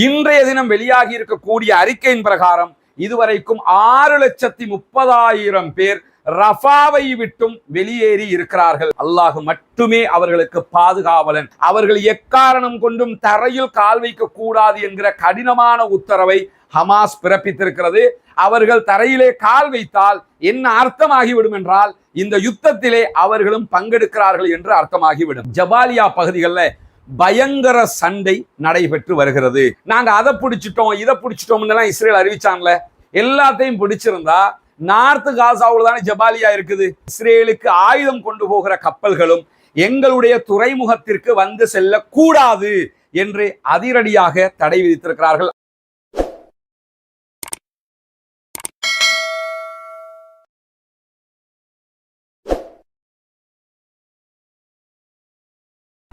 இன்றைய தினம் வெளியாகி இருக்கக்கூடிய அறிக்கையின் பிரகாரம் இதுவரைக்கும் ஆறு லட்சத்தி முப்பதாயிரம் பேர் ரஃபாவை விட்டும் வெளியேறி இருக்கிறார்கள். அல்லாஹ் மட்டுமே அவர்களுக்கு பாதுகாவலன். அவர்கள் எக்காரணம் கொண்டும் தரையில் கால் வைக்க கூடாது என்கிற கடினமான உத்தரவை ஹமாஸ் பிறப்பித்திருக்கிறது. அவர்கள் தரையிலே கால் வைத்தால் என்ன அர்த்தமாகிவிடும் என்றால் இந்த யுத்தத்திலே அவர்களும் பங்கெடுக்கிறார்கள் என்று அர்த்தமாகிவிடும். ஜபாலியா பகுதிகளில் பயங்கர சண்டை நடைபெற்று வருகிறது. நாங்க அதை பிடிச்சிட்டோம் இதை பிடிச்சிட்டோம்னு இஸ்ரேல் அறிவிச்சாங்கல்ல எல்லாத்தையும் பிடிச்சிருந்தா நார்த்து காசாவில் தானே ஜபாலியா இருக்குது. இஸ்ரேலுக்கு ஆயுதம் கொண்டு போகிற கப்பல்களும் எங்களுடைய துறைமுகத்திற்கு வந்து செல்லக்கூடாது என்று அதிரடியாக தடை விதித்திருக்கிறார்கள்.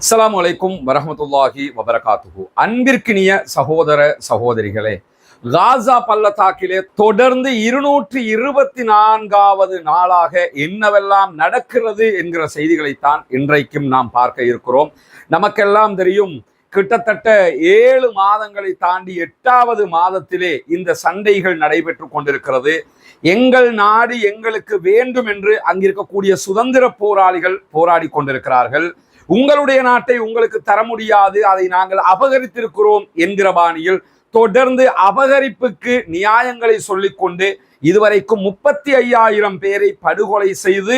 அஸ்லாம் வலைக்கும் வரமத்துல்லாஹி வபரகாத்துகு அன்பிற்கினிய சகோதர சகோதரிகளே காசா பள்ளத்தாக்கிலே தொடர்ந்து இருநூற்றி இருபத்தி நான்காவது நாளாக என்னவெல்லாம் நடக்கிறது என்கிற செய்திகளைத்தான் இன்றைக்கும் நாம் பார்க்க இருக்கிறோம். நமக்கெல்லாம் தெரியும் கிட்டத்தட்ட ஏழு மாதங்களை தாண்டி எட்டாவது மாதத்திலே இந்த சண்டைகள் நடைபெற்று கொண்டிருக்கிறது. எங்கள் நாடு எங்களுக்கு வேண்டும் என்று அங்கிருக்கக்கூடிய சுதந்திர போராளிகள் போராடி கொண்டிருக்கிறார்கள். உங்களுடைய நாட்டை உங்களுக்கு தர முடியாது. அதை நாங்கள் அபகரித்திருக்கிறோம் என்கிற பாணியில் தொடர்ந்து அபகரிப்புக்கு நியாயங்களை சொல்லிக்கொண்டு இதுவரைக்கும் முப்பத்தி ஐயாயிரம் பேரை படுகொலை செய்து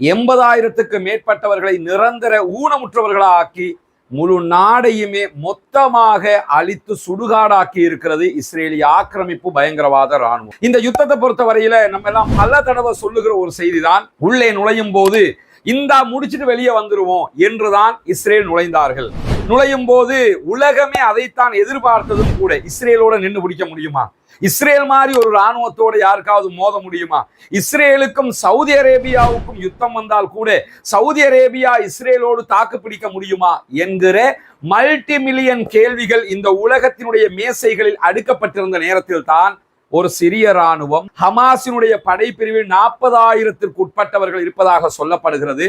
எண்பதாயிரத்துக்கு மேற்பட்டவர்களை நிரந்தர ஊனமுற்றவர்களாக்கி முழு நாடையுமே மொத்தமாக அழித்து சுடுகாடாக்கி இருக்கிறது இஸ்ரேலிய ஆக்கிரமிப்பு பயங்கரவாத ராணுவம் இந்த யுத்தத்தை பொறுத்த வரையில நம்ம எல்லாம் பல தடவை சொல்லுகிற ஒரு செய்திதான். உள்ளே நுழையும் போது இந்தா முடிச்சிட்டு வெளியே வந்துருவோம் என்றுதான் இஸ்ரேல் நுழைந்தார்கள். நுழையும் போது உலகமே அதைத்தான் எதிர்பார்த்ததும் கூட இஸ்ரேலோட நின்று பிடிக்க முடியுமா? இஸ்ரேல் மாதிரி ஒரு இராணுவத்தோட யாருக்காவது மோத முடியுமா? இஸ்ரேலுக்கும் சவுதி அரேபியாவுக்கும் யுத்தம் வந்தால் கூட சவுதி அரேபியா இஸ்ரேலோடு தாக்கு பிடிக்க முடியுமா என்கிற மல்டி மில்லியன் கேள்விகள் இந்த உலகத்தினுடைய மேசைகளில் அடுக்கப்பட்டிருந்த நேரத்தில் தான் ஒரு சிறிய ராணுவம் ஹமாஸினுடைய படைப்பிரிவில் நாற்பதாயிரத்திற்கு உட்பட்டவர்கள் இருப்பதாக சொல்லப்படுகிறது.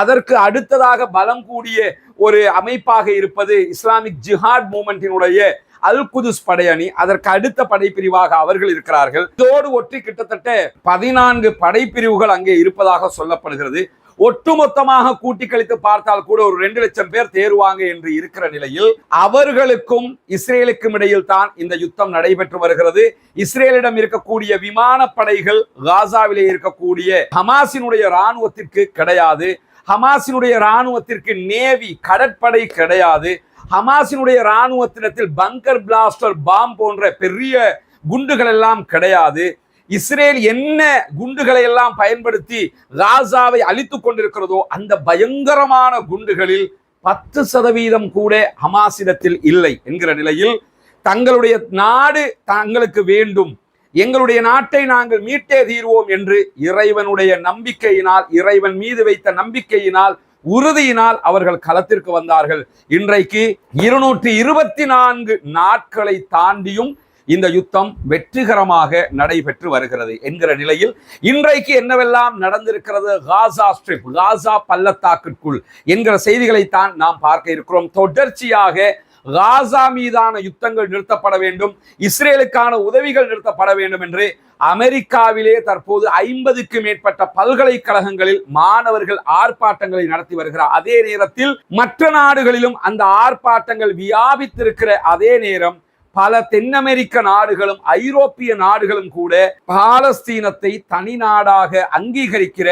அதற்கு அடுத்ததாக பலம் கூடிய ஒரு அமைப்பாக இருப்பது இஸ்லாமிக் ஜிஹாட் மூமெண்டினுடைய அல் குதுஸ் படையணி அதற்கு அடுத்த படைப்பிரிவாக அவர்கள் இருக்கிறார்கள். இதோடு ஒற்றி கிட்டத்தட்ட பதினான்கு படைப்பிரிவுகள் அங்கே இருப்பதாக சொல்லப்படுகிறது. ஒட்டுமொத்தமாக கூட்டி கழித்து பார்த்தால் கூட ஒரு ரெண்டு லட்சம் பேர் தேருவாங்க என்று இருக்கிற நிலையில் அவர்களுக்கும் இஸ்ரேலுக்கும் இடையில் தான் இந்த யுத்தம் நடைபெற்று வருகிறது. இஸ்ரேலிடம் இருக்கக்கூடிய விமானப்படைகள் காசாவிலே இருக்கக்கூடிய ஹமாசினுடைய ராணுவத்திற்கு கிடையாது. ஹமாசினுடைய ராணுவத்திற்கு நேவி கடற்படை கிடையாது. ஹமாஸினுடைய ராணுவத்தினத்தில் பங்கர் பிளாஸ்டர் பாம் போன்ற பெரிய குண்டுகள் எல்லாம் கிடையாது. இஸ்ரேல் என்ன குண்டுகளை எல்லாம் பயன்படுத்தி காசாவை அழித்து கொண்டிருக்கிறதோ அந்த பயங்கரமான குண்டுகளில் பத்து சதவீதம் கூட ஹமாசிடத்தில் இல்லை என்கிற நிலையில் தங்களுடைய நாடு தங்களுக்கு வேண்டும். எங்களுடைய நாட்டை நாங்கள் மீட்டே தீர்வோம் என்று இறைவனுடைய நம்பிக்கையினால் இறைவன் மீது வைத்த நம்பிக்கையினால் உறுதியினால் அவர்கள் களத்திற்கு வந்தார்கள். இன்றைக்கு இருநூற்றி இருபத்தி நான்கு நாட்களை தாண்டியும் இந்த யுத்தம் வெற்றிகரமாக நடைபெற்று வருகிறது என்கிற நிலையில் இன்றைக்கு என்னவெல்லாம் நடந்திருக்கிறது? காசா ஸ்ட்ரிப் காசா பள்ளத்தாக்கிற்குள் என்கிற செய்திகளைத்தான் நாம் பார்க்க இருக்கிறோம். தொடர்ச்சியாக காசா மீதான யுத்தங்கள் நிறுத்தப்பட வேண்டும் இஸ்ரேலுக்கான உதவிகள் நிறுத்தப்பட வேண்டும் என்று அமெரிக்காவிலே தற்போது ஐம்பதுக்கு மேற்பட்ட பல்கலைக்கழகங்களில் மாணவர்கள் ஆர்ப்பாட்டங்களை நடத்தி வருகிறார். அதே நேரத்தில் மற்ற நாடுகளிலும் அந்த ஆர்ப்பாட்டங்கள் வியாபித்திருக்கிற அதே நேரம் பல தென் அமெரிக்க நாடுகளும் ஐரோப்பிய நாடுகளும் கூட பாலஸ்தீனத்தை தனி நாடாக அங்கீகரிக்கிற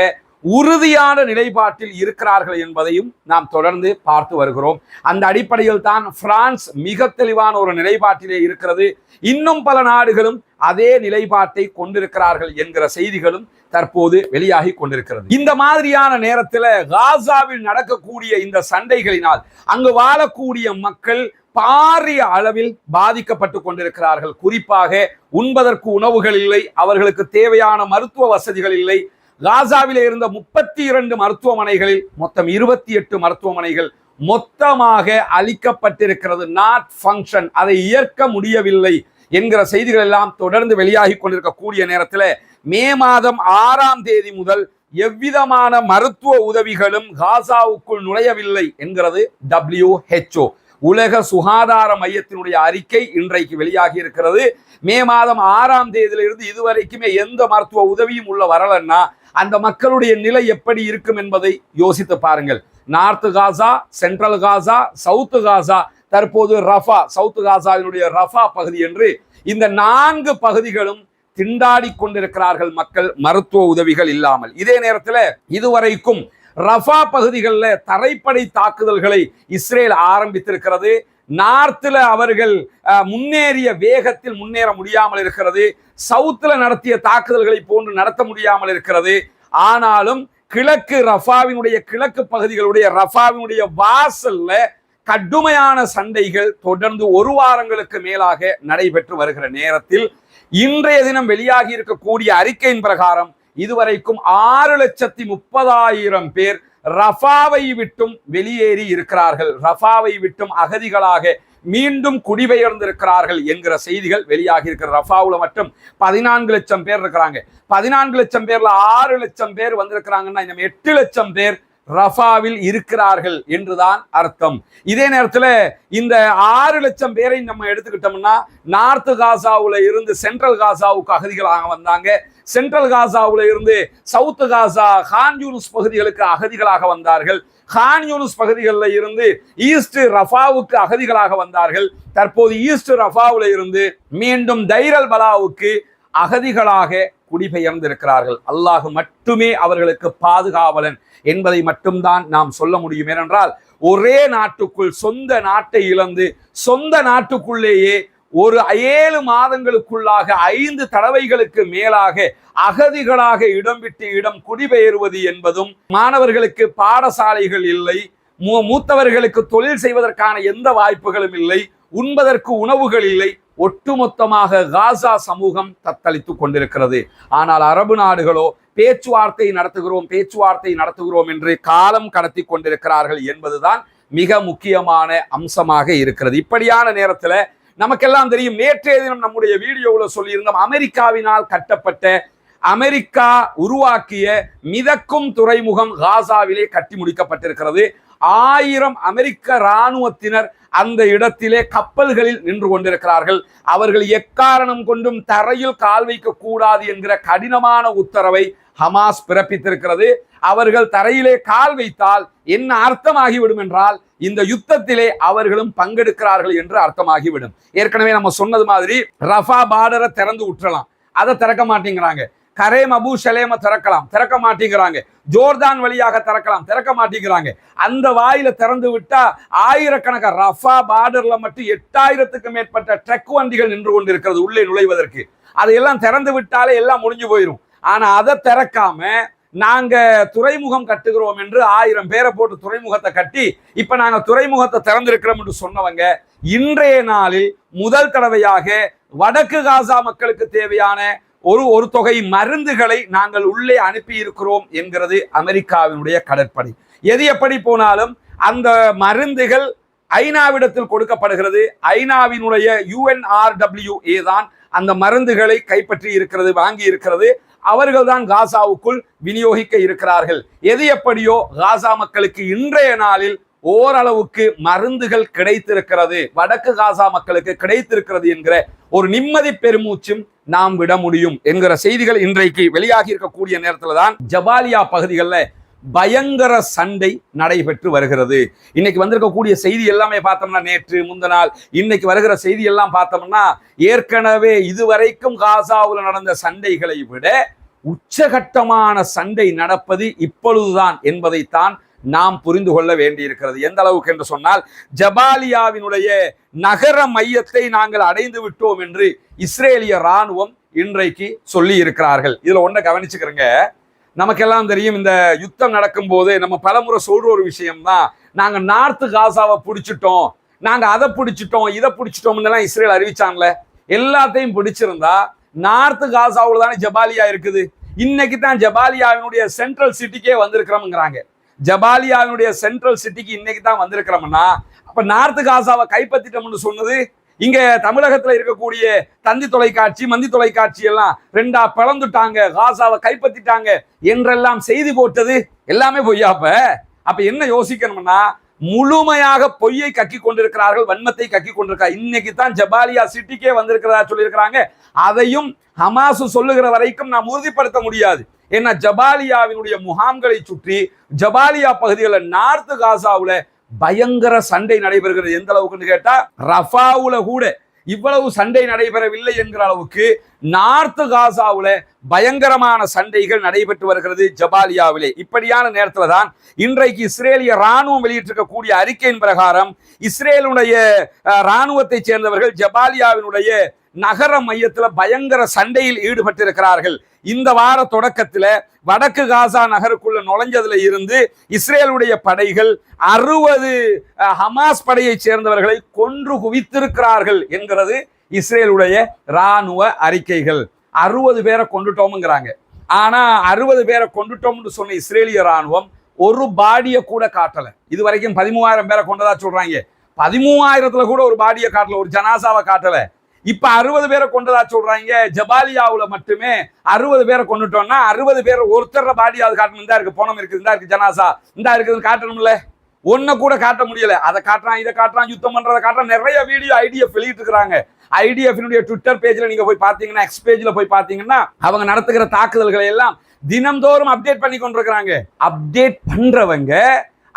உறுதியான நிலைப்பாட்டில் இருக்கிறார்கள் என்பதையும் நாம் தொடர்ந்து பார்த்து வருகிறோம். அந்த அடிப்படையில் தான் பிரான்ஸ் மிக தெளிவான ஒரு நிலைப்பாட்டிலே இருக்கிறது. இன்னும் பல நாடுகளும் அதே நிலைப்பாட்டை கொண்டிருக்கிறார்கள் என்கிற செய்திகளும் தற்போது வெளியாகி கொண்டிருக்கிறது. இந்த மாதிரியான நேரத்தில் காசாவில் நடக்கக்கூடிய இந்த சண்டைகளினால் அங்கு வாழக்கூடிய மக்கள் பாரிய அளவில் பாதிக்கப்பட்டு கொண்டிருக்கிறார்கள். குறிப்பாக உண்பதற்கு உணவுகள் இல்லை அவர்களுக்கு தேவையான மருத்துவ வசதிகள் இல்லை காசாவிலே இருந்த முப்பத்தி இரண்டு மருத்துவமனைகளில் மொத்தம் இருபத்தி எட்டு மருத்துவமனைகள் மொத்தமாக அளிக்கப்பட்டிருக்கிறது நாட் ஃபங்க்ஷன் அதை இயற்க முடியவில்லை என்கிற செய்திகள் எல்லாம் தொடர்ந்து வெளியாகி கொண்டிருக்கக்கூடிய நேரத்தில் மே மாதம் ஆறாம் தேதி முதல் எவ்விதமான மருத்துவ உதவிகளும் காசாவுக்குள் நுழையவில்லை என்கிறது டபிள்யூஹெச்ஓ உலக சுகாதார மையத்தினுடைய அறிக்கை இன்றைக்கு வெளியாகி இருக்கிறது மே மாதம் ஆறாம் தேதியிலிருந்து இதுவரைக்குமே எந்த மருத்துவ உதவியும் உள்ள வரலன்னா அந்த மக்களுடைய நிலை எப்படி இருக்கும் என்பதை யோசித்து பாருங்கள். North Gaza central Gaza south Gaza தற்போது ரஃபா சவுத்து காசாவினுடைய ரஃபா பகுதி என்று இந்த நான்கு பகுதிகளும் திண்டாடி கொண்டிருக்கிறார்கள் மக்கள் மருத்துவ உதவிகள் இல்லாமல். இதே நேரத்தில் இதுவரைக்கும் ரஃபா பகுதிகளில் தரைப்படை தாக்குதல்களை இஸ்ரேல் ஆரம்பித்திருக்கிறது. நார்த்தில் அவர்கள் முன்னேறிய வேகத்தில் முன்னேற முடியாமல் இருக்கிறது. சவுத்தில் நடத்திய தாக்குதல்களை போன்று நடத்த முடியாமல் இருக்கிறது. ஆனாலும் கிழக்கு ரஃபாவினுடைய கிழக்கு பகுதிகளுடைய ரஃபாவினுடைய வாசல்ல கடுமையான சண்டைகள் தொடர்ந்து ஒரு வாரங்களுக்கு மேலாக நடைபெற்று வருகிற நேரத்தில் இன்றைய தினம் வெளியாகி இருக்கக்கூடிய அறிக்கையின் பிரகாரம் இதுவரைக்கும் ஆறு லட்சத்தி முப்பதாயிரம் பேர் ரஃபாவை விட்டும் வெளியேறி இருக்கிறார்கள். ரஃபாவை விட்டும் அகதிகளாக மீண்டும் குடிபெயர்ந்திருக்கிறார்கள் என்கிற செய்திகள் வெளியாகி இருக்கிற ரஃபாவில் மட்டும் பதினான்கு லட்சம் பேர் இருக்கிறாங்க. பதினான்கு லட்சம் பேர்ல ஆறு லட்சம் பேர் வந்திருக்கிறாங்கன்னா இந்த எட்டு லட்சம் பேர் ரஃபாவில் இருக்கிறார்கள் என்றுதான் அர்த்தம். இதே நேரத்தில் இந்த ஆறு லட்சம் பேரை நம்ம எடுத்துக்கிட்டோம்னா நார்த்து காசாவில் இருந்து சென்ட்ரல் காசாவுக்கு அகதிகளாக வந்தாங்க. சென்ட்ரல் காசாவில் இருந்து சவுத்து காசா ஹான் யூனுஸ் பகுதிகளுக்கு அகதிகளாக வந்தார்கள். ஹான் யூனுஸ் பகுதிகளில் இருந்து ஈஸ்ட் ரஃபாவுக்கு அகதிகளாக வந்தார்கள். தற்போது ஈஸ்ட் ரஃபாவில் இருந்து மீண்டும் தைரல் பலாவுக்கு அகதிகளாக குடிபெயர்ந்திருக்கிறார்கள். அல்லாஹ் மட்டுமே அவர்களுக்கு பாதுகாவலன் என்பதை மட்டும்தான் நாம் சொல்ல முடியும். ஏனென்றால் ஒரே நாட்டுக்குள் சொந்த நாட்டை இழந்து சொந்த நாட்டுக்குள்ளேயே ஒரு ஏழு மாதங்களுக்குள்ளாக ஐந்து தடவைகளுக்கு மேலாக அகதிகளாக இடம் விட்டு இடம் குடிபெயர்வது என்பதும் மாணவர்களுக்கு பாடசாலைகள் இல்லை மூ- மூத்தவர்களுக்கு தொழில் செய்வதற்கான எந்த வாய்ப்புகளும் இல்லை உண்பதற்கு உணவுகள் இல்லை ஒட்டுமொத்தமாக காசா சமூகம் தத்தளித்துக் கொண்டிருக்கிறது. ஆனால் அரபு நாடுகளோ பேச்சுவார்த்தை நடத்துகிறோம் பேச்சுவார்த்தை நடத்துகிறோம் என்று காலம் கடத்தி கொண்டிருக்கிறார்கள் என்பதுதான் மிக முக்கியமான அம்சமாக இருக்கிறது. இப்படியான நேரத்தில் நமக்கெல்லாம் தெரியும் நேற்றைய தினம் நம்முடைய வீடியோவில் சொல்லியிருந்தோம் அமெரிக்காவினால் கட்டப்பட்ட அமெரிக்கா உருவாக்கிய மிதக்கும் துறைமுகம் காசாவிலே கட்டி முடிக்கப்பட்டிருக்கிறது. ஆயிரம் அமெரிக்க இராணுவத்தினர் அந்த இடத்திலே கப்பல்களில் நின்று கொண்டிருக்கிறார்கள். அவர்கள் எக்காரணம் கொண்டும் தரையில் கால் வைக்க கூடாது என்கிற கடினமான உத்தரவை ஹமாஸ் பிறப்பித்திருக்கிறது. அவர்கள் தரையிலே கால் வைத்தால் என்ன அர்த்தமாகிவிடும் என்றால் இந்த யுத்தத்திலே அவர்களும் பங்கெடுக்கிறார்கள் என்று அர்த்தமாகிவிடும். ஏற்கனவே நம்ம சொன்னது மாதிரி ரஃபா பார்டரை திறந்து விட்டுறலாம். அதை திறக்க மாட்டேங்கிறாங்க. கரேம் அபு ஷலேம திறக்கலாம். திறக்க மாட்டேங்கிறாங்க. ஜோர்தான் வழியாக திறக்கலாம். திறக்க மாட்டேங்கிறாங்க. அந்த வாயில திறந்து விட்டா ஆயிரக்கணக்க ரஃபா பார்டர்ல மட்டும் எட்டாயிரத்துக்கு மேற்பட்ட ட்ரக் வண்டிகள் நின்று கொண்டிருக்கிறது உள்ளே நுழைவதற்கு. அதையெல்லாம் திறந்து விட்டாலே எல்லாம் முடிஞ்சு போயிடும் ஆனா அதை திறக்காம நாங்க துறைமுகம் கட்டுகிறோம் என்று ஆயிரம் பேரை போட்டு துறைமுகத்தை கட்டி இப்ப நாங்க துறைமுகத்தை திறந்திருக்கிறோம் என்று சொன்னவங்க இன்றைய நாளில் முதல் தடவையாக வடக்கு காசா மக்களுக்கு தேவையான ஒரு ஒரு தொகை மருந்துகளை நாங்கள் உள்ளே அனுப்பி இருக்கிறோம் என்கிறது அமெரிக்காவினுடைய கடற்படை. எது எப்படி போனாலும் அந்த மருந்துகள் ஐநாவிடத்தில் கொடுக்கப்படுகிறது. ஐநாவினுடைய யுஎன்ஆர்டபிள்யூஏ தான் அந்த மருந்துகளை கைப்பற்றி இருக்கிறது வாங்கி இருக்கிறது. அவர்கள் தான் காசாவுக்குள் விநியோகிக்க இருக்கிறார்கள். எது எப்படியோ காசா மக்களுக்கு இன்றைய நாளில் ஓரளவுக்கு மருந்துகள் கிடைத்திருக்கிறது வடக்கு காசா மக்களுக்கு கிடைத்திருக்கிறது என்கிற ஒரு நிம்மதி பெருமூச்சும் நாம் விட முடியும் என்கிற செய்திகள் இன்றைக்கு வெளியாகி இருக்கக்கூடிய நேரத்தில் தான் ஜபாலியா பகுதிகளில் பயங்கர சண்டை நடைபெற்று வருகிறது. இன்னைக்கு வந்திருக்கக்கூடிய செய்தி எல்லாமே பார்த்தோம்னா நேற்று முந்த நாள் இன்னைக்கு வருகிற செய்தி எல்லாம் பார்த்தோம்னா ஏற்கனவே இதுவரைக்கும் காசாவில் நடந்த சண்டைகளை விட உச்சகட்டமான சண்டை நடப்பது இப்பொழுதுதான் என்பதைத்தான் நாம் புரிந்து கொள்ள வேண்டியிருக்கிறது. எந்த அளவுக்கு என்று சொன்னால் ஜபாலியாவினுடைய நகர மையத்தை நாங்கள் அடைந்து விட்டோம் என்று இஸ்ரேலிய ராணுவம் இன்றைக்கு சொல்லி இருக்கிறார்கள் இதுல ஒன்றை கவனிச்சுக்கிறேங்க. நமக்கெல்லாம் தெரியும் இந்த யுத்தம் நடக்கும்போது நம்ம பலமுறை சொல்ற ஒரு விஷயம்தான். நாங்க நார்த்து காசாவை பிடிச்சிட்டோம். நாங்க அதை பிடிச்சிட்டோம் இதை பிடிச்சிட்டோம்னு இஸ்ரேல் அறிவிச்சாங்களே. எல்லாத்தையும் பிடிச்சிருந்தா நார்த்து காசாவில் தானே ஜபாலியா இருக்குது. இன்னைக்கு தான் ஜபாலியாவினுடைய சென்ட்ரல் சிட்டிக்கே வந்திருக்கிறோம்ங்கிறாங்க. ஜபாலியாவினுடைய சென்ட்ரல் சிட்டிக்கு இன்னைக்கு தான் வந்திருக்கிறோம்னா அப்ப நார்த்து காசாவை கைப்பற்றிட்டோம்னு சொன்னது இங்க தமிழகத்துல இருக்கக்கூடிய தந்தி தொலைக்காட்சி மந்தி தொலைக்காட்சி எல்லாம் ரெண்டா பிளந்துட்டாங்க காசாவை கைப்பற்றிட்டாங்க என்றெல்லாம் செய்தி போட்டது எல்லாமே பொய்யாப்ப அப்ப? என்ன யோசிக்கணும்னா முழுமையாக பொய்யை கக்கி கொண்டிருக்கிறார்கள் வன்மத்தை கக்கி கொண்டிருக்கா இன்னைக்கு தான் ஜபாலியா சிட்டிக்கே வந்திருக்கிறதா சொல்லியிருக்கிறாங்க. அதையும் ஹமாஸ் சொல்லுகிற வரைக்கும் நாம் உறுதிப்படுத்த முடியாது. ஏன்னா ஜபாலியாவினுடைய முகாம்களை சுற்றி ஜபாலியா பகுதிகளில் நார்த் காசாவில் பயங்கர சண்டை நடைபெறுகிறது. எந்த அளவுக்குன்னு கேட்டா ரஃபாவுல கூட இவ்வளவு சண்டை நடைபெறவில்லை என்கிற அளவுக்கு நார்த் காசாவில் பயங்கரமான சண்டைகள் நடைபெற்று வருகிறது ஜபாலியாவிலே. இப்படியான நேரத்தில் தான் இன்றைக்கு இஸ்ரேலிய ராணுவம் வெளியிட்டிருக்கக்கூடிய அறிக்கையின் பிரகாரம் இஸ்ரேலுடைய ராணுவத்தைச் சேர்ந்தவர்கள் ஜபாலியாவினுடைய நகர மையத்தில் பயங்கர சண்டையில் ஈடுபட்டிருக்கிறார்கள். இந்த வார தொடக்கத்தில் வடக்கு காசா நகருக்குள்ள நுழைஞ்சதுல இருந்து இஸ்ரேலுடைய படைகள் அறுபது ஹமாஸ் படையைச் சேர்ந்தவர்களை கொன்று குவித்திருக்கிறார்கள் என்கிறது இஸ்ரேலுடைய ராணுவ அறிக்கைகள். அறுபது பேரை கொண்டுட்டோம்ங்கிறாங்க. ஆனா அறுபது பேரை கொண்டுட்டோம்னு சொன்ன இஸ்ரேலிய ராணுவம் ஒரு பாடியை கூட காட்டல. இது வரைக்கும் பதிமூவாயிரம் பேரை கொண்டதா சொல்றாங்க. பதிமூவாயிரத்துல கூட ஒரு பாடியை காட்டல ஒரு ஜனாசாவை காட்டல. இப்ப அறுபது பேரை கொண்டதா சொல்றாங்க? ஜபாலியாவுல மட்டுமே அறுபது பேரை கொண்டுட்டோம்னா அறுபது பேர் ஒருத்தர பாடியாவது காட்டணும். தான் இருக்கு போனம் இருக்குது இந்தா இருக்கு ஜனாசா இந்தா இருக்குதுன்னு காட்டணும்ல? ஒன்ன கூட காட்ட முடியல. அதை காட்டுறான் இதை காட்டுறான் யுத்தம் பண்றதை காட்டுறான். நிறைய வீடியோ ஐடிஎஃப் வெளியிட்டு இருக்கிறாங்க. ஐடிஎஃபினுடைய ட்விட்டர் பேஜ்ல நீங்க போய் பாத்தீங்கன்னா எக்ஸ் பேஜ்ல போய் பாத்தீங்கன்னா அவங்க நடத்துகிற தாக்குதல்களை எல்லாம் தினம்தோறும் அப்டேட் பண்ணி கொண்டிருக்கிறாங்க. அப்டேட் பண்றவங்க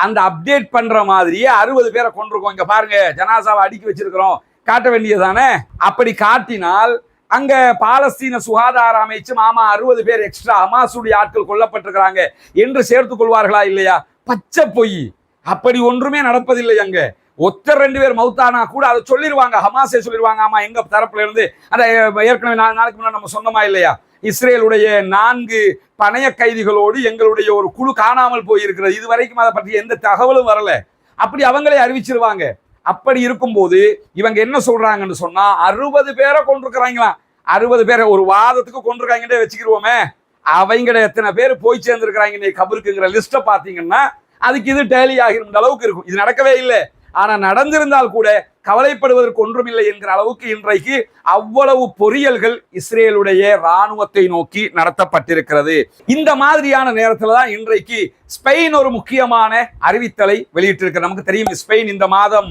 அந்த அப்டேட் பண்ற மாதிரியே அறுபது பேரை கொண்டிருக்கோம். இங்க பாருங்க ஜனாசாவை அடுக்கி வச்சிருக்கிறோம். காட்ட வேண்டியதானே அப்படி காட்டினால் அங்க பாலஸ்தீன சுகாதார அமைச்சும் ஆமா அறுபது பேர் எக்ஸ்ட்ரா ஹமாஸுடைய ஆட்கள் கொல்லப்பட்டிருக்கிறாங்க. என்று சேர்த்துக் கொள்வார்களா இல்லையா? பச்சை பொய். அப்படி ஒன்றுமே நடப்பதில்லை அங்க. ஒத்தர் ரெண்டு பேர் மௌத்தானா கூட அதை சொல்லிடுவாங்க ஹமாஸே சொல்லிடுவாங்க ஆமா எங்க தரப்புல இருந்து அந்த ஏற்கனவே நாலு நாளைக்கு முன்னாடி நம்ம சொன்னோமா இல்லையா? இஸ்ரேலுடைய நான்கு பணைய கைதிகளோடு எங்களுடைய ஒரு குழு காணாமல் போயிருக்கிறது. இது வரைக்கும் அதை பற்றி எந்த தகவலும் வரல. அப்படி அவங்களே அறிவிச்சிருவாங்க. அப்படி இருக்கும்போது இவங்க என்ன சொல்றாங்கன்னு சொன்னா அறுபது பேரை கொண்டிருக்கிறாங்களாம் அறுபது பேரை ஒரு வாதத்துக்கு கொண்டிருக்காங்கன்றே வச்சுக்கிருவோமே. அவங்க எத்தனை பேர் போய் சேர்ந்துருக்கிறாங்க நீ கபருக்குங்கிற லிஸ்ட்டை பார்த்தீங்கன்னா அதுக்கு இது டேலி ஆகிற அளவுக்கு இருக்கும். இது நடக்கவே இல்லை. ஆனால் நடந்திருந்தால் கூட கவலைப்படுவதற்கு ஒன்றுமில்லை என்கிற அளவுக்கு இன்றைக்கு அவ்வளவு பொறியல்கள் இஸ்ரேலுடைய ராணுவத்தை நோக்கி நடத்தப்பட்டிருக்கிறது. இந்த மாதிரியான நேரத்தில் தான் இன்றைக்கு ஸ்பெயின் ஒரு முக்கியமான அறிவித்தலை வெளியிட்டிருக்கு. நமக்கு தெரியும் ஸ்பெயின் இந்த மாதம்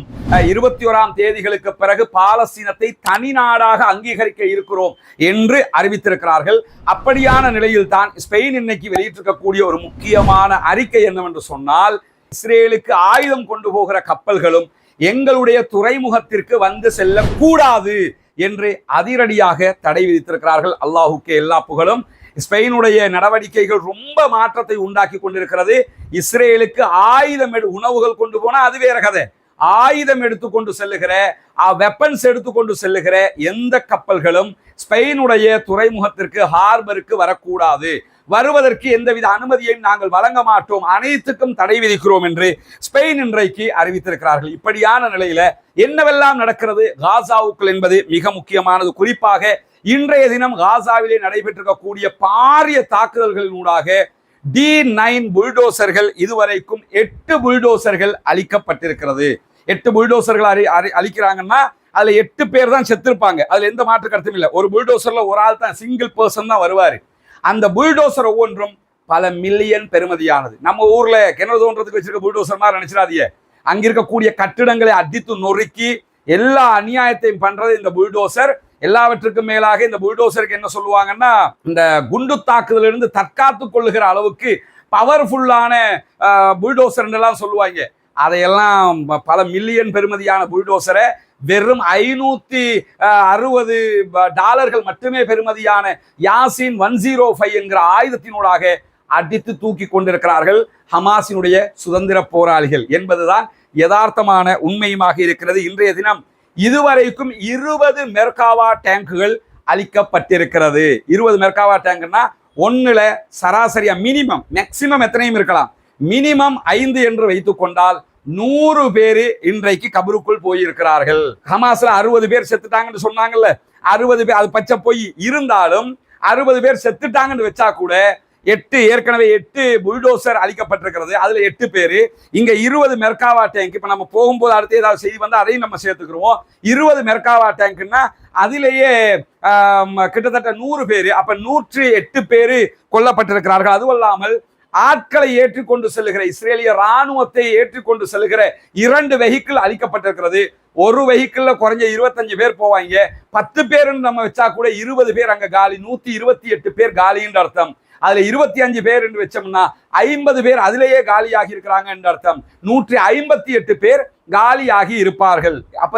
இருபத்தி ஓராம் தேதிகளுக்கு பிறகு பாலஸ்தீனத்தை தனி நாடாக அங்கீகரிக்க இருக்கிறோம் என்று அறிவித்திருக்கிறார்கள். அப்படியான நிலையில் தான் ஸ்பெயின் இன்னைக்கு வெளியிட்டிருக்கக்கூடிய ஒரு முக்கியமான அறிக்கை என்னவென்று சொன்னால் இஸ்ரேலுக்கு ஆயுதம் கொண்டு போகிற கப்பல்களும் எங்களுடைய துறைமுகத்திற்கு வந்து செல்லக்கூடாது என்று அதிரடியாக தடை விதித்திருக்கிறார்கள். அல்லாஹுக்கு எல்லா புகழும். ஸ்பெயினுடைய நடவடிக்கைகள் ரொம்ப மாற்றத்தை உண்டாக்கி கொண்டிருக்கிறது. இஸ்ரேலுக்கு ஆயுதம் எடு உணவுகள் கொண்டு போனால் அது வேற கதை. ஆயுதம் எடுத்துக்கொண்டு செல்லுகிற வெப்பன்ஸ் எடுத்துக்கொண்டு செல்லுகிற எந்த கப்பல்களும் ஸ்பெயினுடைய துறைமுகத்திற்கு ஹார்பருக்கு வரக்கூடாது. வருவதற்கு எந்தவித அனுமதியையும் நாங்கள் வழங்க மாட்டோம். அனைத்துக்கும் தடை விதிக்கிறோம் என்று ஸ்பெயின் இன்றைக்கு அறிவித்திருக்கிறார்கள். இப்படியான நிலையில என்னவெல்லாம் நடக்கிறது? காசாவுக்குள் என்பது மிக முக்கியமானது. குறிப்பாக இன்றைய தினம் காசாவிலே நடைபெற்றிருக்கக்கூடிய பாரிய தாக்குதல்களினூடாக டி நைன் புல்டோசர்கள் இதுவரைக்கும் எட்டு புல்டோசர்கள் அளிக்கப்பட்டிருக்கிறது எட்டு புல்டோசர்கள் அறி அறி அழிக்கிறாங்கன்னா அதில் எட்டு பேர் தான் செத்திருப்பாங்க. அதில் எந்த மாற்று கருத்தும் இல்லை. ஒரு புல்டோசரில் ஒரு ஆள் தான் சிங்கிள் பர்சன் தான் வருவார். அந்த புல்டோசர் ஒவ்வொன்றும் பல மில்லியன் பெருமதியானது நம்ம ஊர்ல கிணறு தோன்றதுக்கு வச்சிருக்க புல்டோசர் மாதிரி நினைச்சிடாதீங்க. அங்க இருக்கக்கூடிய கட்டிடங்களை அடித்து நொறுக்கி எல்லா அநியாயத்தையும் பண்றது இந்த புல்டோசர். எல்லாவற்றுக்கும் மேலாக இந்த புல்டோசருக்கு என்ன சொல்லுவாங்கன்னா இந்த குண்டு தாக்குதலிருந்து தற்காத்து கொள்ளுகிற அளவுக்கு பவர்ஃபுல்லான புல்டோசர் எல்லாம் சொல்லுவாங்க. அதையெல்லாம் பல மில்லியன் பெருமதியான புல்டோசரை வெறும் ஐநூத்தி அறுபது டாலர்கள் மட்டுமே பெறுமதியான யாசின் ஒன் ஜீரோ ஃபைவ் என்கிற ஆயுதத்தினூடாக அடித்து தூக்கி கொண்டிருக்கிறார்கள் ஹமாஸினுடைய சுதந்திர போராளிகள் என்பதுதான் யதார்த்தமான உண்மையுமாக இருக்கிறது இன்றைய தினம். இதுவரைக்கும் இருபது மெர்காவா டேங்குகள் அளிக்கப்பட்டிருக்கிறது இருபது மெர்காவா டேங்குன்னா ஒன்றுல சராசரியா மினிமம் மேக்சிமம் எத்தனையும் இருக்கலாம். மினிமம் ஐந்து என்று வைத்துக்கொண்டால் நூறு பேர் இன்றைக்கு கபருக்குள் போயிருக்கிறார்கள். ஹமாஸ்ல அறுபது பேர் செத்துட்டாங்கன்னு சொன்னாங்கல்ல. அறுபது பேர் அது பச்சை போய் இருந்தாலும் அறுபது பேர் செத்துட்டாங்கன்னு வச்சா கூட எட்டு ஏற்கனவே எட்டு புல்டோசர் அளிக்கப்பட்டிருக்கிறது அதுல எட்டு பேரு. இங்க இருபது மெர்காவா டேங்க். இப்ப நம்ம போகும்போது அடுத்து ஏதாவது செய்தி வந்தால் அதையும் நம்ம சேர்த்துக்கிறோம் இருபது மெர்காவா டேங்க்னா அதிலேயே கிட்டத்தட்ட நூறு பேர். அப்ப நூற்றி எட்டு பேர் கொல்லப்பட்டிருக்கிறார்கள். அதுவும் இல்லாமல் ஆட்களை ஏற்றிக்கொண்டு செல்லுகிற இஸ்ரேலிய ராணுவத்தை ஏற்றிக்கொண்டு செல்லுகிற இரண்டு வெஹிக்கிள் அழிக்கப்பட்டிருக்கிறது. ஒரு வெஹிக்கிள்ல குறைஞ்ச இருபத்தஞ்சு பேர் போவாங்க. பத்து பேருன்னு நம்ம வச்சா கூட இருபது பேர் அங்க காலி நூத்தி இருபத்தி எட்டு பேர் காலின்ற அர்த்தம். அதுல இருபத்தி அஞ்சு பேர் என்று வச்சோம்னா ஐம்பது பேர் அதிலேயே காலியாகி இருக்கிறாங்க அர்த்தம். நூற்றி ஐம்பத்தி எட்டு பேர் காலியாகி இருப்பார்கள். அப்ப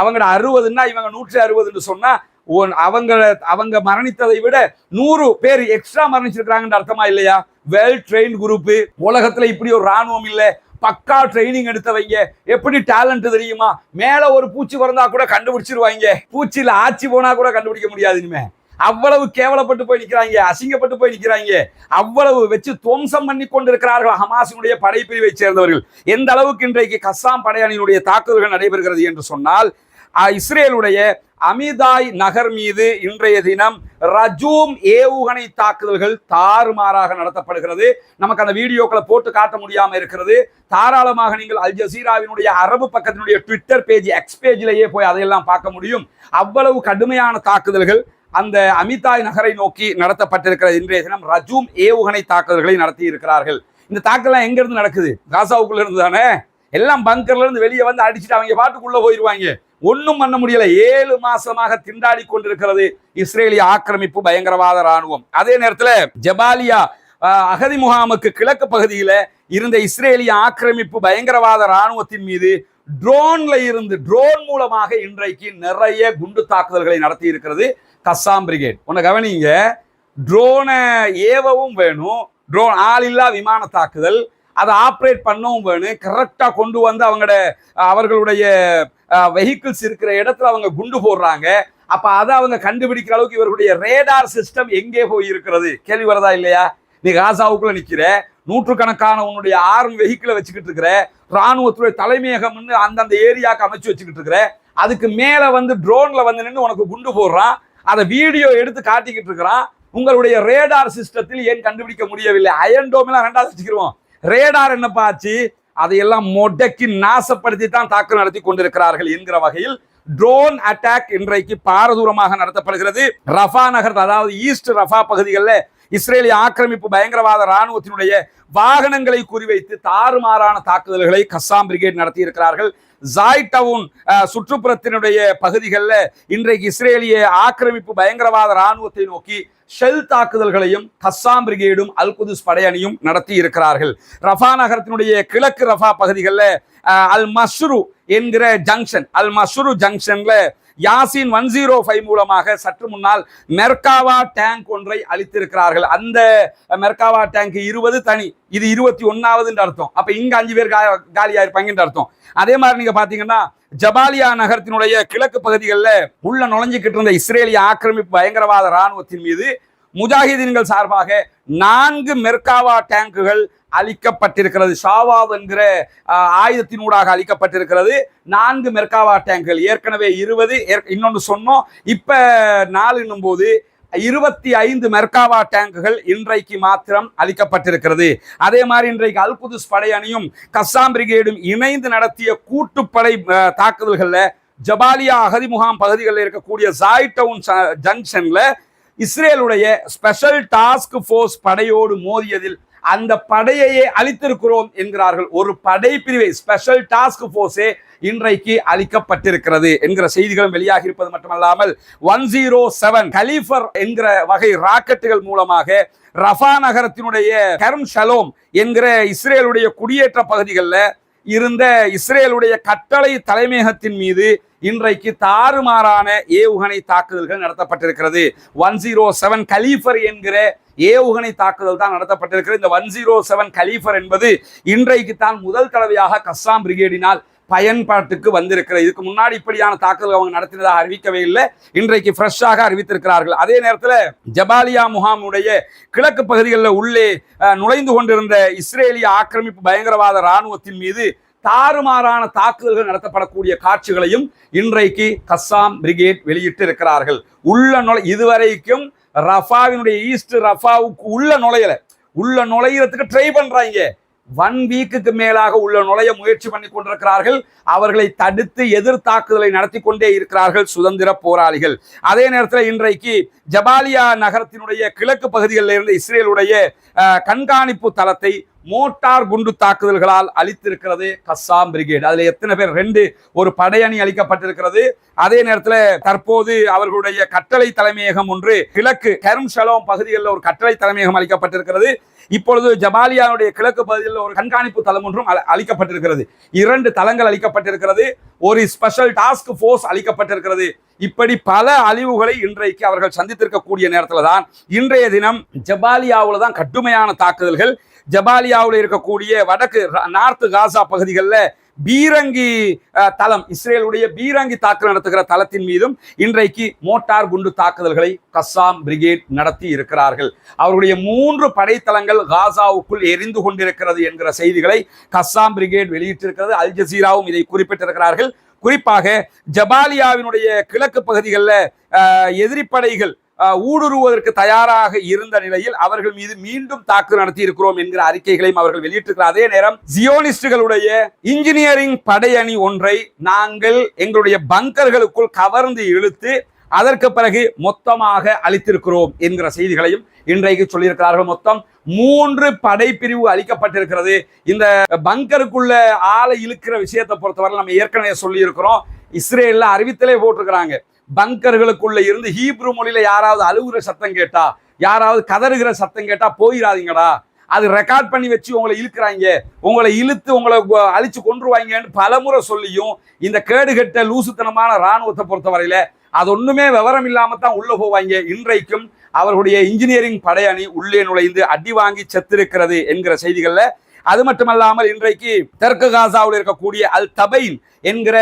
அவங்க அறுபதுன்னா இவங்க நூற்றி அறுபதுன்னு சொன்னா ஒன்- அவங்க அவங்க மரணித்ததை விட நூறு பேர் எக்ஸ்ட்ரா மரணிச்சிருக்கிறாங்கன்ற அர்த்தமா இல்லையா? வெல் ட்ரெயின் குரூப் உலகத்துல இப்படி ஒரு ராணுவம் இல்லை. பக்கா ட்ரைனிங் எடுத்தவங்க. எப்படி டேலண்ட் தெரியுமா? மேல ஒரு பூச்சி பிறந்தா கூட கண்டுபிடிச்சிருவாங்க பூச்சியில ஆச்சி போனா கூட கண்டுபிடிக்க முடியாது இனிமே. அவ்வளவு கேவலப்பட்டு போய் நிற்கிறாங்க அசிங்கப்பட்டு போய் நிற்கிறாங்க அவ்வளவு வச்சு துவம்சம் பண்ணி கொண்டிருக்கிறார்கள் ஹமாசினுடைய படைப்பிரிவை சேர்ந்தவர்கள். எந்த அளவுக்கு இன்றைக்கு கசாம் படையணியினுடைய தாக்குதல்கள் நடைபெறுகிறது என்று சொன்னால் இஸ்ரேலுடைய அமிதாய் நகர் மீது இன்றைய தினம் ரஜூம் ஏவுகணை தாக்குதல்கள் தாறுமாறாக நடத்தப்படுகிறது. நமக்கு அந்த வீடியோக்களை போட்டு காட்ட முடியாம இருக்கிறது. தாராளமாக நீங்கள் அல் ஜசீராவினுடைய அரபு பக்கத்தினுடைய ட்விட்டர் பேஜ் எக்ஸ் பேஜிலேயே போய் அதையெல்லாம் பார்க்க முடியும். அவ்வளவு கடுமையான தாக்குதல்கள் அந்த அமிதாய் நகரை நோக்கி நடத்தப்பட்டிருக்கிறது இன்றைய தினம் ரஜூம் ஏவுகணை தாக்குதல்களை நடத்தி இருக்கிறார்கள் இந்த தாக்குதலாம் எங்க இருந்து நடக்குது? காசாவுக்குள்ள இருந்து தானே? எல்லாம் பங்கர்ல இருந்து வெளியே வந்து அடிச்சுட்டு அவங்க பாட்டுக்குள்ள போயிருவாங்க. ஒன்றும் பண்ண முடியல. ஏழு மாசமாக திண்டாடி கொண்டிருக்கிறது இஸ்ரேலிய ஆக்கிரமிப்பு பயங்கரவாத ராணுவம் அதே நேரத்தில் ஜபாலியா அகதி முகாமுக்கு கிழக்கு பகுதியில் இருந்த இஸ்ரேலிய ஆக்கிரமிப்பு பயங்கரவாத ராணுவத்தின் மீது ட்ரோன்ல இருந்து ட்ரோன் மூலமாக இன்றைக்கு நிறைய குண்டு தாக்குதல்களை நடத்தி இருக்கிறது கஸ்ஸாம் பிரிகேட். உன்னை கவனிங்க. ட்ரோனை ஏவவும் வேணும். ட்ரோன் ஆளில்லா விமான தாக்குதல். அதை ஆப்ரேட் பண்ணவும் வேணும். கரெக்டாக கொண்டு வந்து அவங்களோட அவர்களுடைய வெஹிக்கிள்ஸ் இருக்கிற இடத்துல அவங்க குண்டு போடுறாங்க. அப்ப அதை அவங்க கண்டுபிடிக்கிற அளவுக்கு இவர்களுடைய ரேடார் சிஸ்டம் எங்கே போய் இருக்கிறது? கேள்வி வரதா இல்லையா? நீ காசாவுக்குள்ள நிக்கிற. நூற்றுக்கணக்கான உன்னுடைய ஆர்ம் வெஹிக்கிளை வச்சுக்கிட்டு இருக்கிற. ராணுவத்துடைய தலைமையகம்னு அந்தந்த ஏரியாவுக்கு அமைச்சு வச்சுக்கிட்டு இருக்கிற. அதுக்கு மேல வந்து ட்ரோன்ல வந்து நின்று உனக்கு குண்டு போடுறான். அதை வீடியோ எடுத்து காட்டிக்கிட்டு இருக்கிறான். உங்களுடைய ரேடார் சிஸ்டத்தில் ஏன் கண்டுபிடிக்க முடியவில்லை? அயன் டோமெல்லாம் ரெண்டாவது வச்சுக்கிறோம் ரேடார் என்னப்பா ஆச்சு? அதையெல்லாம் மொடக்கி நாசப்படுத்தி தான் தாக்குதல் நடத்தி கொண்டிருக்கிறார்கள் என்கிற வகையில் ட்ரோன் அட்டாக் இன்றைக்கு பாரதூரமாக நடத்தப்படுகிறது. ரஃபா நகர் அதாவது ஈஸ்ட் ரஃபா பகுதிகளில் இஸ்ரேலிய ஆக்கிரமிப்பு பயங்கரவாத ராணுவத்தினுடைய வாகனங்களை குறிவைத்து தாறுமாறான தாக்குதல்களை கஸ்ஸாம் பிரிகேட் நடத்தியிருக்கிறார்கள். ஜாய் டவுன் சுற்றுப்புறத்தினுடைய பகுதிகளில் இன்றைக்கு இஸ்ரேலிய ஆக்கிரமிப்பு பயங்கரவாத ராணுவத்தை நோக்கி ஷெல் தாக்குதல்களையும் கஸ்ஸாம் பிரிகேடும் அல் குதுஸ் படையணியும் நடத்தி இருக்கிறார்கள். ரஃபா நகரத்தினுடைய கிழக்கு ரஃபா பகுதிகளில் அல் மஸ்ரு என்கிற ஜங்ஷன் அல் மஸ்ரு ஜங்ஷன்ல யாசின் ஒன் ஜீரோ ஃபைவ் மூலமாக சற்று முன்னால் மெர்காவா டேங்க் ஒன்றை அளித்திருக்கிறார்கள். அந்த மெர்காவா டேங்க் இருபது தனி. இது இருபத்தி ஒன்னாவதுன்ற அர்த்தம். அப்ப இங்க அஞ்சு பேர் கா- காலியா இருப்பாங்கன்ற அர்த்தம். அதே மாதிரி நீங்க பாத்தீங்கன்னா ஜபாலியா நகரத்தினுடைய கிழக்கு பகுதிகளில் உள்ள நுழைஞ்சிக்கிட்டு இருந்த இஸ்ரேலிய ஆக்கிரமிப்பு பயங்கரவாத ராணுவத்தின் மீது முஜாஹிதீன்கள் சார்பாக நான்கு மெர்காவா டேங்குகள் அளிக்கப்பட்டிருக்கிறது. ஷாவாப் என்கிற ஆயுதத்தினூடாக அளிக்கப்பட்டிருக்கிறது. நான்கு மெர்காவா டேங்குகள். ஏற்கனவே இருபது இன்னொன்று சொன்னோம். இப்ப நாலுன்னும் போது இருபத்தி ஐந்து மெர்காவா டேங்குகள் இன்றைக்கு மாத்திரம் அளிக்கப்பட்டிருக்கிறது. அதே மாதிரி இன்றைக்கு அல்குதுஸ் படையணியும் கஸ்ஸாம் பிரிகேடும் இணைந்து நடத்திய கூட்டுப்படை தாக்குதல்களில் ஜபாலியா அகதி முகாம் பகுதிகளில் இருக்கக்கூடிய ஜாய் டவுன் ச- ஜங்ஷன்ல இஸ்ரேலுடைய ஸ்பெஷல் டாஸ்க் ஃபோர்ஸ் படையோடு மோதியதில் அந்த படையையே அழித்திருக்கிறோம் என்கிறார்கள். ஒரு படைப்பிரிவை ஸ்பெஷல் டாஸ்க் ஃபோர்ஸே இன்றைக்கு அளிக்கப்பட்டிருக்கிறது என்கிற செய்திகளும் வெளியாகி இருப்பது மட்டுமல்லாமல் ஒன் ஜீரோ செவன் கலீஃபர் என்கிற வகை ராக்கெட்டுகள் மூலமாக ரஃபா நகரத்தினுடைய கர்ம் ஷலோம் என்கிற இஸ்ரேலுடைய குடியேற்ற பகுதிகளில் இருந்த இஸ்ரேலுடைய கட்டளை தலைமையகத்தின் மீது இன்றைக்கு தாறுமாறான ஏவுகணை தாக்குதல்கள் நடத்தப்பட்டிருக்கிறது. ஒன் ஜீரோ செவன் கலீஃபர் என்கிற ஏவுகணை தாக்குதல் தான் நடத்தப்பட்டிருக்கிறது. இந்த ஒன் ஜீரோ செவன் கலீஃபர் என்பது இன்றைக்கு தான் முதல் தடவையாக கஸ்ஸாம் பிரிகேடினால் பயன்பாட்டுக்கு வந்திருக்கிறது. இதுக்கு முன்னாடி இப்படியான தாக்குதல் அவங்க நடத்தினதாக அறிவிக்கவே இல்லை. இன்றைக்கு ஃப்ரெஷ்ஷாக அறிவித்திருக்கிறார்கள். அதே நேரத்தில் ஜபாலியா முகாமுடைய கிழக்கு பகுதிகளில் உள்ளே நுழைந்து கொண்டிருந்த இஸ்ரேலிய ஆக்கிரமிப்பு பயங்கரவாத ராணுவத்தின் மீது தாறுமாறான தாக்குதல்கள் நடத்தப்படக்கூடிய காட்சிகளையும் இன்றைக்கு கஸ்ஸாம் பிரிகேட் வெளியிட்டு இருக்கிறார்கள். உள்ள நுழை இதுவரைக்கும் ரஃபாவினுடைய ஈஸ்ட் ரஃபாவுக்கு உள்ள நுழையல. உள்ள நுழையிறதுக்கு ட்ரை பண்றாங்க. ஒன் வீக்குக்கு மேலாக உள்ள நுழைய முயற்சி பண்ணி கொண்டிருக்கிறார்கள். அவர்களை தடுத்து எதிர் தாக்குதலை நடத்தி கொண்டே இருக்கிறார்கள் சுதந்திர போராளிகள். அதே நேரத்தில் இன்றைக்கு ஜபாலியா நகரத்தினுடைய கிழக்கு பகுதிகளில் இருந்து இஸ்ரேலுடைய கண்காணிப்பு தளத்தை மோட்டார் குண்டு தாக்குதல்களால் அழித்திருக்கிறது கஸ்ஸாம் பிரிகேட். அதில் எத்தனை பேர்? ரெண்டு. ஒரு படையணி அளிக்கப்பட்டிருக்கிறது அதே நேரத்தில் தற்போது அவர்களுடைய கட்டளை தலைமையகம் ஒன்று கிழக்கு கரும் ஷலோம் பகுதிகளில் ஒரு கட்டளை தலைமையகம் அளிக்கப்பட்டிருக்கிறது. இப்பொழுது ஜபாலியானுடைய கிழக்கு பகுதியில் ஒரு கண்காணிப்பு தளம் ஒன்றும் அளிக்கப்பட்டிருக்கிறது. இரண்டு தளங்கள் அளிக்கப்பட்டிருக்கிறது. ஒரு ஸ்பெஷல் டாஸ்க் ஃபோர்ஸ் அளிக்கப்பட்டிருக்கிறது. இப்படி பல அழிவுகளை இன்றைக்கு அவர்கள் சந்தித்திருக்கக்கூடிய நேரத்தில் தான் இன்றைய தினம் ஜபாலியாவில் தான் கடுமையான தாக்குதல்கள். ஜபாலியாவில் இருக்கக்கூடிய வடக்கு ர- காசா பகுதிகளில் பீரங்கி தளம். இஸ்ரேலுடைய பீரங்கி தாக்குதல் நடத்துகிற தளத்தின் மீதும் இன்றைக்கு மோட்டார் குண்டு தாக்குதல்களை கஸ்ஸாம் பிரிகேட் நடத்தி இருக்கிறார்கள். அவருடைய மூன்று படைத்தளங்கள் காசாவுக்குள் எரிந்து கொண்டிருக்கிறது என்கிற செய்திகளை கஸ்ஸாம் பிரிகேட் வெளியிட்டிருக்கிறது. அல் ஜசீராவும் இதை குறிப்பிட்டிருக்கிறார்கள். குறிப்பாக ஜபாலியாவினுடைய கிழக்கு பகுதிகளில் எதிரிப்படைகள் ஊடுருவதற்கு தயாராக இருந்த நிலையில் அவர்கள் மீது மீண்டும் தாக்குதல் நடத்தி இருக்கிறோம் என்கிற அறிக்கைகளையும் அவர்கள் வெளியிட்டிருக்கிறார். அதே நேரம் ஜியோனிஸ்டுகளுடைய இன்ஜினியரிங் படையணி ஒன்றை நாங்கள் எங்களுடைய பங்கர்களுக்குள் கவர்ந்து இழுத்து அதற்கு பிறகு மொத்தமாக அளித்திருக்கிறோம் என்கிற செய்திகளையும் இன்றைக்கு சொல்லியிருக்கிறார்கள். மொத்தம் மூன்று படைப்பிரிவு அளிக்கப்பட்டிருக்கிறது. இந்த பங்கருக்குள்ள ஆளை இழுக்கிற விஷயத்தை பொறுத்தவரை நம்ம ஏற்கனவே சொல்லியிருக்கிறோம். இஸ்ரேலில் அறிவித்தலே போட்டிருக்கிறாங்க. பங்கர்களுக்குள்ள இருந்து ஹீப்ரு மொழியில யாராவது அழுகுற சத்தம் கேட்டா யாராவது கதறுகிற சத்தம் கேட்டா போயிடாதீங்கடா அது ரெக்கார்ட் பண்ணி வச்சு உங்களை இழுக்கிறாங்க. உங்களை இழுத்து உங்களை அழிச்சு கொன்றுவாங்கன்னு பலமுறை சொல்லியும் இந்த கேடுகெட்ட லூசுத்தனமான ராணுவத்தை பொறுத்தவரையில அது ஒண்ணுமே விவரம் இல்லாம தான் உள்ள போவாங்க. இன்றைக்கும் அவர்களுடைய இன்ஜினியரிங் படையணி உள்ளே நுழைந்து அடி வாங்கி செத்திருக்கிறது என்கிற செய்திகளில் அது மட்டுமல்லாமல் இன்றைக்கு தெற்கு காசாவில் இருக்கக்கூடிய அல் தபைன் என்கிற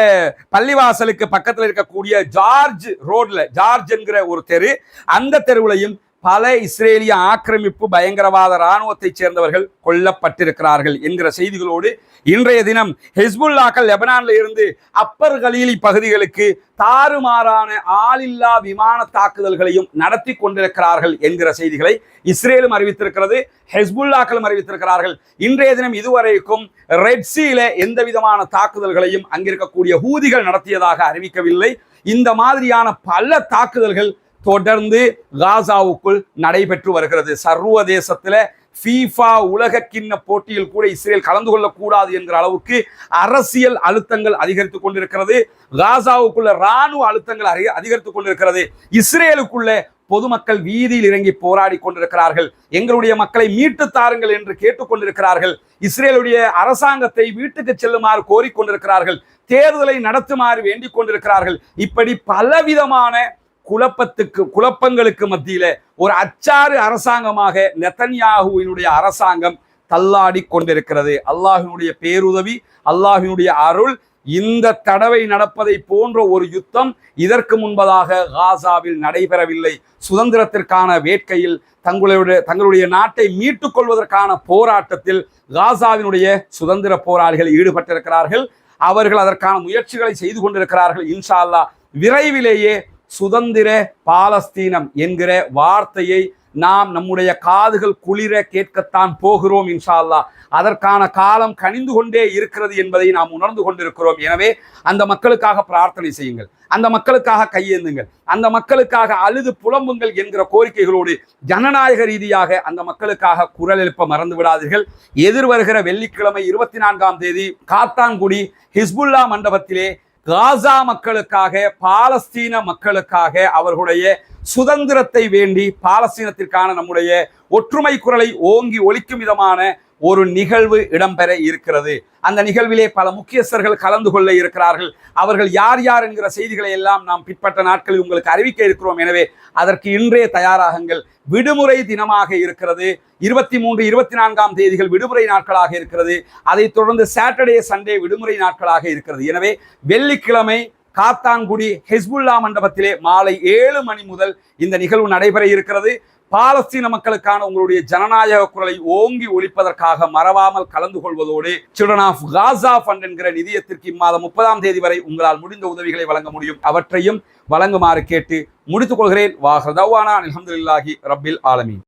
பள்ளிவாசலுக்கு பக்கத்தில் இருக்கக்கூடிய ஜார்ஜ் ரோட்ல ஜார்ஜ் என்கிற ஒரு தெரு. அந்த தெருவுலையும் பல இஸ்ரேலிய ஆக்கிரமிப்பு பயங்கரவாத இராணுவத்தைச் சேர்ந்தவர்கள் கொல்லப்பட்டிருக்கிறார்கள் என்கிற செய்திகளோடு இன்றைய தினம் ஹெஸ்புல்லாக்கள் லெபனான்ல இருந்து அப்பர் கலீலி பகுதிகளுக்கு தாறுமாறான ஆளில்லா விமான தாக்குதல்களையும் நடத்தி கொண்டிருக்கிறார்கள் என்கிற செய்திகளை இஸ்ரேலும் அறிவித்திருக்கிறது ஹெஸ்புல்லாக்களும் அறிவித்திருக்கிறார்கள். இன்றைய தினம் இதுவரைக்கும் ரெட் எந்த விதமான தாக்குதல்களையும் அங்கிருக்கக்கூடிய ஹூதிகள் நடத்தியதாக அறிவிக்கவில்லை. இந்த மாதிரியான பல தாக்குதல்கள் தொடர்ந்து காசாவுக்குள் நடைபெற்று வருகிறது. சர்வதேசத்தில் ஃபீஃபா உலக கிண்ண போட்டியில் கூட இஸ்ரேல் கலந்து கொள்ளக்கூடாது என்கிற அளவுக்கு அரசியல் அழுத்தங்கள் அதிகரித்துக் கொண்டிருக்கிறது. காசாவுக்குள்ள ராணுவ அழுத்தங்கள் அதிக- அதிகரித்துக் கொண்டிருக்கிறது. இஸ்ரேலுக்குள்ள பொதுமக்கள் வீதியில் இறங்கி போராடி கொண்டிருக்கிறார்கள். எங்களுடைய மக்களை மீட்டு தாருங்கள் என்று கேட்டுக்கொண்டிருக்கிறார்கள் இஸ்ரேலுடைய அரசாங்கத்தை வீட்டுக்கு செல்லுமாறு கோரிக்கொண்டிருக்கிறார்கள் தேர்தலை நடத்துமாறு வேண்டிக் கொண்டிருக்கிறார்கள். இப்படி பலவிதமான குழப்பத்துக்கு குழப்பங்களுக்கு மத்தியில ஒரு அச்சாறு அரசாங்கமாக நெத்தன்யாகுவினுடைய அரசாங்கம் தள்ளாடி கொண்டிருக்கிறது. அல்லாஹினுடைய பேருதவி அல்லாஹினுடைய அருள் இந்த தடவை நடப்பதை போன்ற ஒரு யுத்தம் இதற்கு முன்பதாக காசாவில் நடைபெறவில்லை. சுதந்திரத்திற்கான வேட்கையில் தங்களுடைய தங்களுடைய நாட்டை மீட்டுக் கொள்வதற்கான போராட்டத்தில் காசாவினுடைய சுதந்திர போராளிகள் ஈடுபட்டிருக்கிறார்கள். அவர்கள் அதற்கான முயற்சிகளை செய்து கொண்டிருக்கிறார்கள் இன்ஷா அல்லாஹ். விரைவிலேயே சுதந்திர பாலஸ்தீனம் என்கிற வார்த்தையை நாம் நம்முடைய காதுகள் குளிர கேட்கத்தான் போகிறோம் இன்ஷா அல்லாஹ் அதற்கான காலம் கனிந்து கொண்டே இருக்கிறது என்பதை நாம் உணர்ந்து கொண்டிருக்கிறோம். எனவே அந்த மக்களுக்காக பிரார்த்தனை செய்யுங்கள். அந்த மக்களுக்காக கையேந்துங்கள். அந்த மக்களுக்காக அழுது புலம்புங்கள் என்கிற கோரிக்கைகளோடு ஜனநாயக ரீதியாக அந்த மக்களுக்காக குரல் எழுப்ப மறந்து விடாதீர்கள். எதிர் வருகிற வெள்ளிக்கிழமை இருபத்தி நான்காம் தேதி காத்தான்குடி ஹிஸ்புல்லா மண்டபத்திலே காசா மக்களுக்காக பாலஸ்தீன மக்களுக்காக அவர்களுடைய சுதந்திரத்தை வேண்டி பாலஸ்தீனத்திற்கான நம்முடைய ஒற்றுமை குரலை ஓங்கி ஒழிக்கும் விதமான ஒரு நிகழ்வு இடம்பெற இருக்கிறது. அந்த நிகழ்விலே பல முக்கியஸ்தர்கள் கலந்து கொள்ள இருக்கிறார்கள். அவர்கள் யார் யார் என்கிற செய்திகளை எல்லாம் நாம் பிற்பட்ட நாட்களில் உங்களுக்கு அறிவிக்க இருக்கிறோம். எனவே அதற்கு இன்றே தயாராகுங்கள். விடுமுறை தினமாக இருக்கிறது. இருபத்தி மூன்று இருபத்தி நான்காம் தேதிகள் விடுமுறை நாட்களாக இருக்கிறது. அதைத் தொடர்ந்து சாட்டர்டே சண்டே விடுமுறை நாட்களாக இருக்கிறது. எனவே வெள்ளிக்கிழமை காத்தான்குடி ஹெஸ்புல்லா மண்டபத்திலே மாலை ஏழு மணி முதல் இந்த நிகழ்வு நடைபெற இருக்கிறது. பாலஸ்தீன மக்களுக்கான உங்களுடைய ஜனநாயக குரலை ஓங்கி ஒழிப்பதற்காக மறவாமல் கலந்து கொள்வதோடு சில்ட்ரன் ஆஃப் காசா ஃபண்ட் என்கிற நிதியத்திற்கு இம்மாதம் முப்பதாம் தேதி வரை உங்களால் முடிந்த உதவிகளை வழங்க முடியும். அவற்றையும் வழங்குமாறு கேட்டு முடித்துக் கொள்கிறேன். வாஹதவானா அலமதுல்லாஹி ரப்பில் ஆலமீன்.